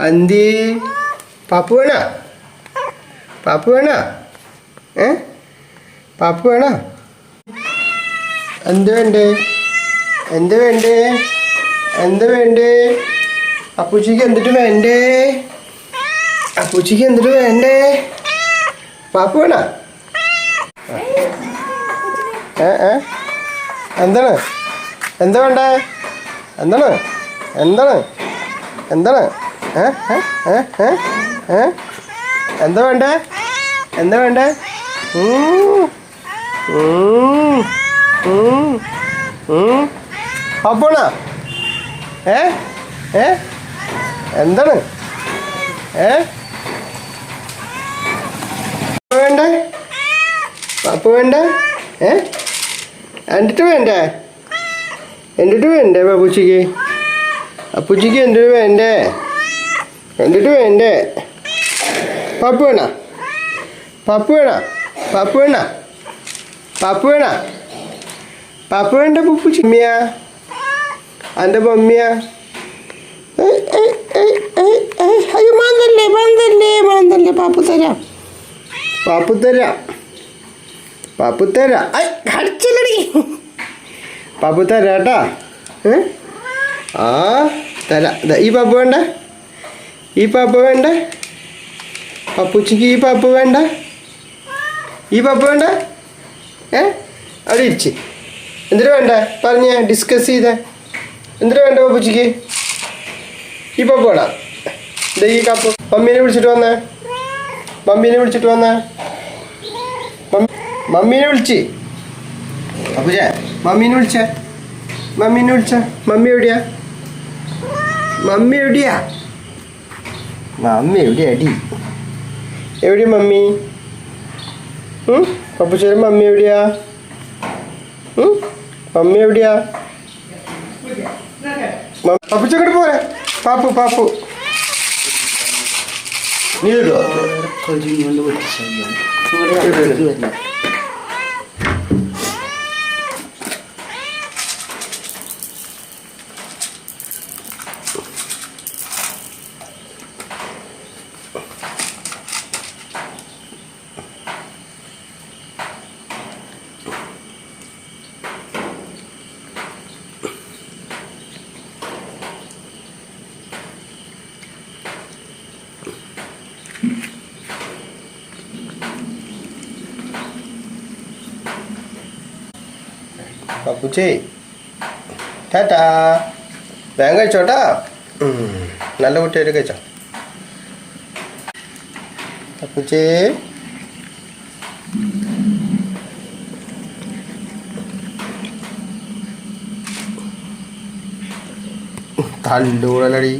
അന്തി പാപ്പു വേണ? പാപ്പു വേണ? ഏ? പാപ്പു വേണ? എന്ത് വേണ്ടേ? എന്ത് വേണ്ടേ? എന്ത് വേണ്ടേ? അപ്പൂച്ചിക്ക് എന്തിട്ട് വേണ്ടേ? അപ്പൂച്ചിക്ക് എന്തിട്ട് വേണ്ടേ? പാപ്പു വേണ? ഏ ഏ? എന്താണ്? എന്താ വേണ്ടേ? എന്താണ്? എന്താണ്? എന്താണ്? എന്താ വേണ്ടേ? എന്താ വേണ്ടേ? അപ്പോണ? ഏ? ഏ? എന്താണ്? ഏ? വേണ്ട? പപ്പ വേണ്ട? ഏ? എന്നിട്ട് വേണ്ടേ? എന്നിട്ട് വേണ്ടേ ബാബുച്ചിക്ക്? അപ്പുച്ചിക്ക് എന്തിട്ട് വേണ്ടേ? എന്നിട്ട് വേണ്ടേ? പപ്പു വേണ? പപ്പു വേണ? പപ്പു വേണ? പപ്പു വേണ? പപ്പു വേണ്ട പപ്പു മമ്മിയാ എന്റെ മമ്മിയാ അയ്യോ മാന്തല്ലേ മാന്തല്ലേ മാന്തല്ലേ പാപ്പു തരാം. പാപ്പു തരാം. പാപ്പു തരാം. കടിച്ചില്ലടി പാപ്പു തരാം കേട്ടാ. ആ തരാം. ഈ പാപ്പു വേണ്ട. ഈ പാപ്പ വേണ്ട? പപ്പുച്ചിക്ക് ഈ പാപ്പ വേണ്ട? ഈ പാപ്പ വേണ്ട? ഏ? അവിടെ ഇരിച്ച് എന്തിനു വേണ്ട? പറഞ്ഞേ ഡിസ്കസ് ചെയ്തേ. എന്തിനു വേണ്ട പപ്പുച്ചിക്ക്? ഈ പാപ്പ വേണം. എന്താ ഈ കപ്പ്. മമ്മീനെ വിളിച്ചിട്ട് വന്നേ. മമ്മീനെ വിളിച്ചിട്ട് വന്നേ. മമ്മി മമ്മീനെ വിളിച്ച്. അപ്പുജേ മമ്മീനെ വിളിച്ചേ. മമ്മീനെ വിളിച്ച. മമ്മി എവിടെയാ? മമ്മി എവിടെയാ? മമ്മി എവിടെ അടി? എവിടെയാ മമ്മി? പപ്പുച്ചേരും മമ്മി എവിടെയാ? മമ്മി എവിടെയാ? പപ്പുച്ചങ്ങോട്ട് പോരെ. പാപ്പു പാപ്പു. നീ വരുമോ പപ്പുച്ചേ ടാറ്റാ വേഗം കഴിച്ചോട്ടാ. നല്ല കുട്ടിയായിട്ട് കഴിച്ചോ. പപ്പുച്ചേ തല്ലൂടലടി.